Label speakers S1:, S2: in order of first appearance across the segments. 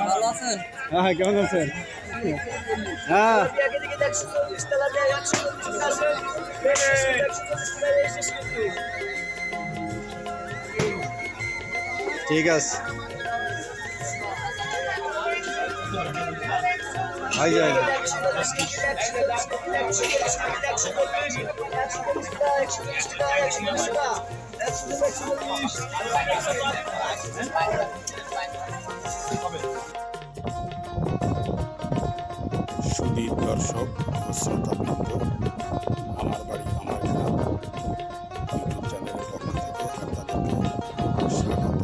S1: ভালো আছেন?
S2: হ্যাঁ কেমন আছেন? হ্যাঁ। ঠিক আছে। ভাই
S3: সুদীপ দর্শক ও আমার বাড়ি, আমার ইউটিউব চ্যানেলের পক্ষ থেকে আপনাদেরকে স্বাগত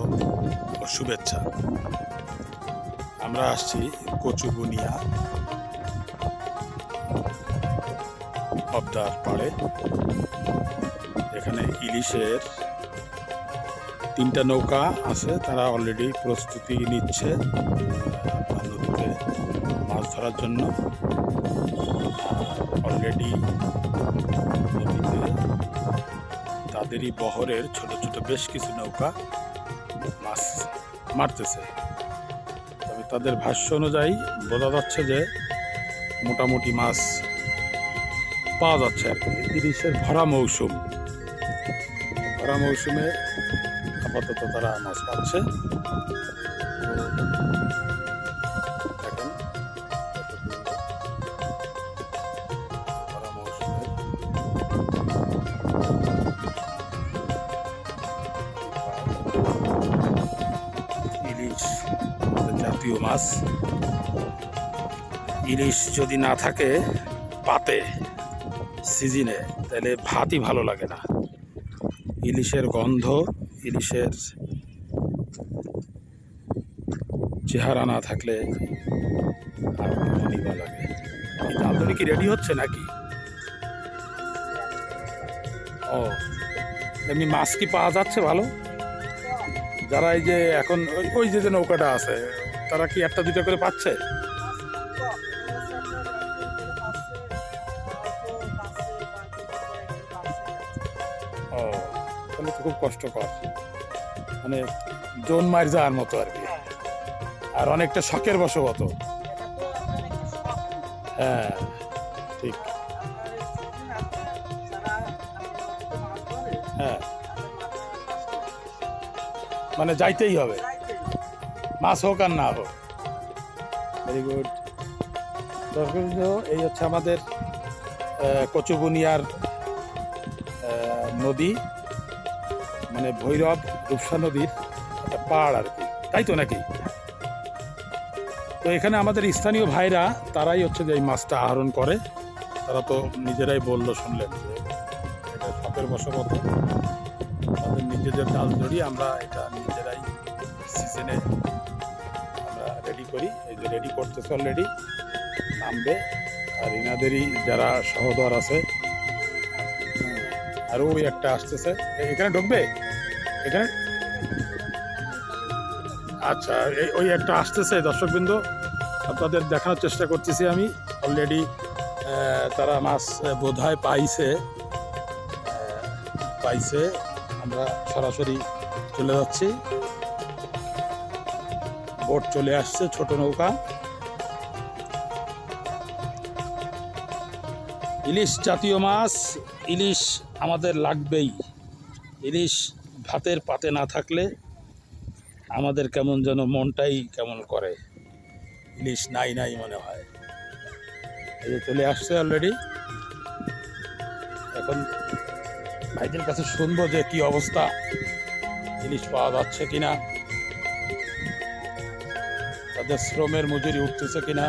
S3: ও শুভেচ্ছা। আমরা আসছি কচুবুনিয়া অবদার পাড়ে। এখানে ইলিশের তিনটা নৌকা আছে, তারা অলরেডি প্রস্তুতি নিচ্ছে নদীতে মাছ ধরার জন্য। অলরেডি নদীতে তাদেরই বহরের ছোট ছোট বেশ কিছু নৌকা মাছ মারতেছে। তবে তাদের ভাষ্য অনুযায়ী বোঝা যাচ্ছে যে মোটামুটি মাছ পাওয়া যাচ্ছে আর কি। ভরা মৌসুম। ভরা মৌসুমে আপাতত তারা মাছ পাচ্ছে। জাতীয় মাছ। ইলিশ যদি না থাকে পাতে, সিজনে, তাহলে ভাতই ভালো লাগে না। ইলিশের গন্ধ ইলিশের চেহারা না থাকলে কেমনই লাগে। কি রেডি হচ্ছে নাকি? ও, এমনি মাছ কি পাওয়া যাচ্ছে ভালো? যারা এই যে এখন ওই যে যে নৌকাটা আছে, তারা কি একটা দুটো করে পাচ্ছে? কষ্টকর মানে জোন মার যাওয়ার মতো আর কি। আর অনেকটা শখের বশবত। হ্যাঁ ঠিক। হ্যাঁ। মানে যাইতেই হবে। মাছ হোক আর না হোক। ভেরি গুড দর্শকবৃন্দ এই হচ্ছে আমাদের কচুবুনিয়ার নদী। মানে ভৈরব রূপসা নদীর একটা পাড় আর কি। তাই তো নাকি? তো এখানে আমাদের স্থানীয় ভাইরা, তারাই হচ্ছে যে এই মাছটা আহরণ করে। তারা তো নিজেরাই বলল শুনলেন যে এটা শখের তাদের নিজেদের জাল ধরি আমরা এটা নিজেরাই সিজনে আমরা রেডি করি। এই যে রেডি করতেছে অলরেডি নামবে। আর ইনাদেরই যারা সহদর আছে আরও ওই একটা আসতেছে। এখানে ঢুকবে? এখানে আচ্ছা ওই একটা আসতেছে দর্শকবৃন্দ। আপনাদের দেখানোর চেষ্টা করতেছি আমি। অলরেডি তারা মাছ বোধ পাইছে। পাইছে। আমরা সরাসরি চলে যাচ্ছি। বোট চলে আসছে, ছোট নৌকা। ইলিশ জাতীয় মাছ, ইলিশ আমাদের লাগবেই। ইলিশ ভাতের পাতে না থাকলে আমাদের কেমন যেন মনটাই কেমন করে। ইলিশ নাই নাই মনে হয়। এই যে চলে আসছে অলরেডি এখন ভাইদের কাছে শুনব যে কি অবস্থা। ইলিশ পাওয়া যাচ্ছে কিনা? তাদের শ্রমের মজুরি উঠতেছে কিনা?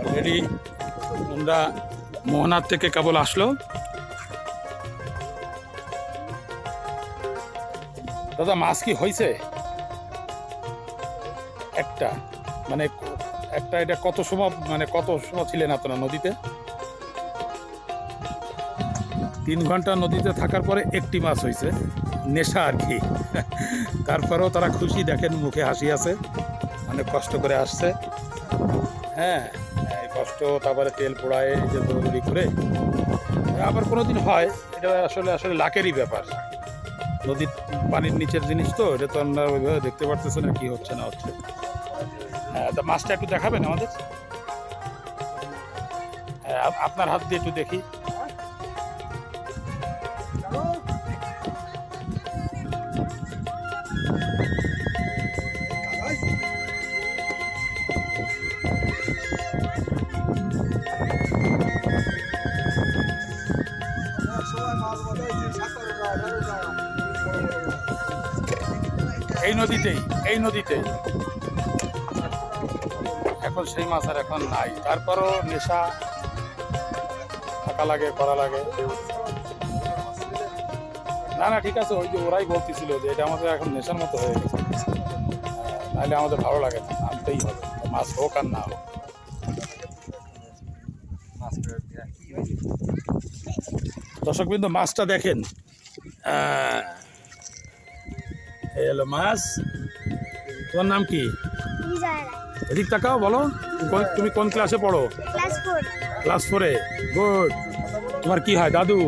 S3: অলরেডি আমরা মোহনার থেকে কেবল আসলো? দাদা, মাছ কি হয়েছে একটা মানে একটা এটা কত সময় মানে কত সময় ছিলেন আপনারা নদীতে? তিন ঘণ্টা নদীতে থাকার পরে একটি মাছ হয়েছে নেশা আর কি। তারপরেও তারা খুশি দেখেন, মুখে হাসি আছে, অনেক কষ্ট করে আসছে। হ্যাঁ কষ্ট তারপরে তেল পোড়ায় যে দৌড়ি করে। আবার কোনো দিন হয় এটা আসলে আসলে লাকেরই ব্যাপার। নদীর পানির নিচের জিনিস তো এটা তো আমরা ওইভাবে দেখতে পারতেছে না কি হচ্ছে না হচ্ছে। হ্যাঁ তা মাছটা একটু দেখাবেন আমাদের? হ্যাঁ, আপনার হাত দিয়ে একটু দেখি। এই নদীতেই এই নদীতেই। এখন সেই মাছ আর এখন নাই। তারপরও নেশা থাকা লাগে, করা লাগে। না না, ঠিক আছে, ওই যে ওরাই বলতেছিল যে এটা আমাদের এখন নেশার মতো হয়ে গেছে। নাহলে আমাদের ভালো লাগে আনতেই হবে, মাছ হোক আর না হোক। দর্শক বিন্দু মাছটা দেখেন। এই হলো মাছ। তোমার নাম কি? এদিক তাকাও বলো। তুমি কোন ক্লাসে পড়ো?
S1: ক্লাস ফোরে।
S3: গুড তোমার কি হয় দাদু?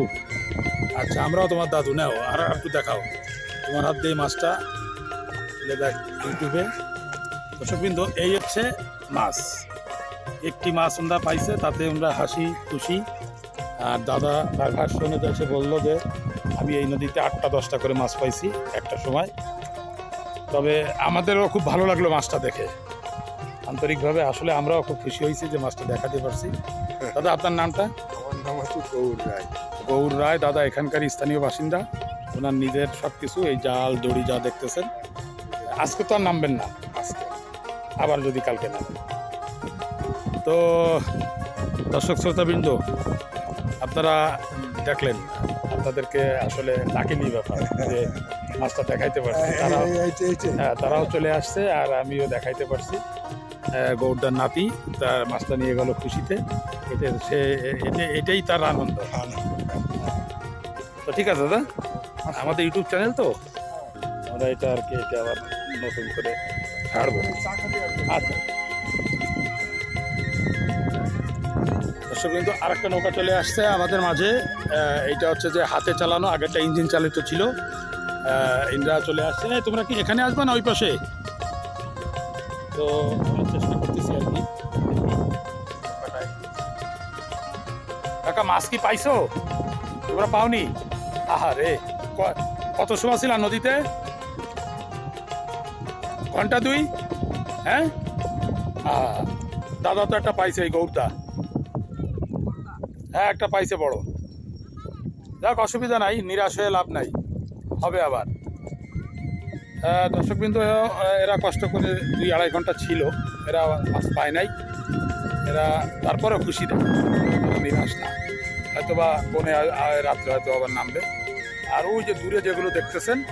S3: আচ্ছা আমরাও তোমার দাদু নাও আর একটু দেখাও। তোমার হাত দিয়ে মাছটা তুলে দেখ ইউটিউবে। দর্শক বিন্দু এই হচ্ছে মাছ। একটি মাছ আমরা পাইছে তাতে আমরা হাসি খুশি আর দাদা তার ভাষ্য অনুযায়ী সে বলল যে আমি এই নদীতে আটটা দশটা করে মাছ পাইছি একটা সময়। তবে আমাদেরও খুব ভালো লাগল মাছটা দেখে। আন্তরিকভাবে আসলে আমরাও খুব খুশি হয়েছি যে মাছটা দেখাতে পারছি। দাদা আপনার নামটা?
S2: আমার নাম হচ্ছে গৌর রায়।
S3: গৌর রায় দাদা এখানকার স্থানীয় বাসিন্দা। ওনার নিজের সব কিছু এই জাল দড়ি যা দেখতেছেন। আজকে তো আর নামবেন না।
S2: আজকে।
S3: আবার যদি কালকে নামেন তো দর্শক শ্রোতাবৃন্দ আপনারা দেখলেন আপনাদেরকে আসলে লাকিলি ব্যাপার যে মাছটা দেখাইতে পারছি। তারাও হ্যাঁ তারাও চলে আসছে আর আমিও দেখাইতে পারছি। গৌরদার নাতি তার মাছটা নিয়ে গেল খুশিতে। এটা সে এটা এটাই তার আনন্দ। তো ঠিক আছে দাদা? আমাদের ইউটিউব চ্যানেল তো? আমরা এটা আর কি এটা আবার নতুন করে ছাড়বো। আচ্ছা। দর্শক কিন্তু আরেকটা নৌকা চলে আসছে আমাদের মাঝে। এইটা হচ্ছে যে হাতে চালানো, আগেরটা ইঞ্জিন চালিত ছিল। ইন্দ্রা চলে আসছে। তোমরা কি এখানে আসবে না ওই পাশে? তো চেষ্টা করতেছি আর কি। কাকা, মাছ কি পাইছো? তোমরা পাওনি? আহা রে ক- কত সময় ছিল নদীতে? ঘণ্টা দুই? হ্যাঁ? দাদা তো একটা পাইছে এই গৌরদা হ্যাঁ একটা পাইছে বড়। যাক, অসুবিধা নাই, নিরাশ হয়ে লাভ নাই। হবে আবার। দর্শকবৃন্দ, এরা কষ্ট করে দুই আড়াই ঘণ্টা ছিল। এরা মাছ পায় নাই। এরা তারপরেও খুশি দেয় নিরাশ না। হয়তো বা বনে রাত্রে হয়তো আবার নামবে। আর ওই যে দূরে যেগুলো দেখতেছেন,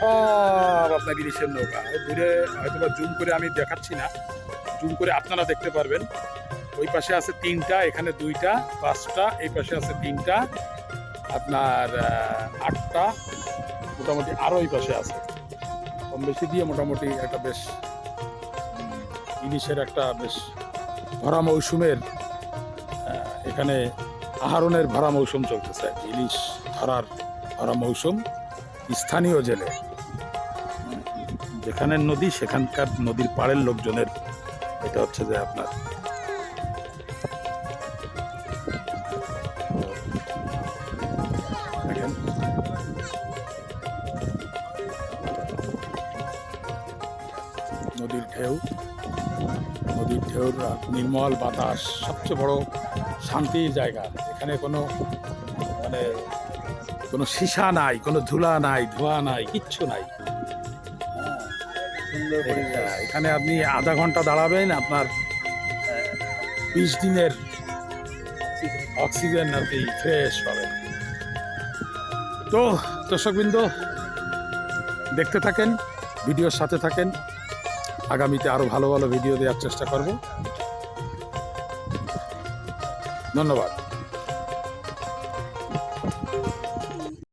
S3: সব আপনার ইলিশের নৌকা। দূরে হয়তো বা জুম করে আমি দেখাচ্ছি না। জুম করে আপনারা দেখতে পারবেন। ওই পাশে আছে তিনটা, এখানে দুইটা, পাঁচটা, এই পাশে আছে তিনটা, আপনার আটটা, মোটামুটি আরও ওই পাশে আছে। কম বেশি দিয়ে মোটামুটি একটা বেশ ইলিশের একটা বেশ ভরা মৌসুমের এখানে আহরণের ভরা মৌসুম চলতেছে। ইলিশ ধরার ভরা মৌসুম স্থানীয় জেলে। যেখানের নদী, সেখানকার নদীর পাড়ের লোকজনের, এটা হচ্ছে যে আপনার ঢেউ। নদীর ঢেউর নির্মল বাতাস সবচেয়ে বড় শান্তির জায়গা। এখানে কোনো মানে কোনো সীসা নাই কোনো ধুলা নাই ধোঁয়া নাই কিচ্ছু নাই। এখানে আপনি আধা ঘণ্টা দাঁড়াবেন আপনার বিশ দিনের অক্সিজেন আর কি ফ্রেশ পাবেন। তো দর্শকবৃন্দ দেখতে থাকেন ভিডিওর সাথে থাকেন। আগামীতে আরও ভালো ভালো ভিডিও দেওয়ার চেষ্টা করব। ধন্যবাদ।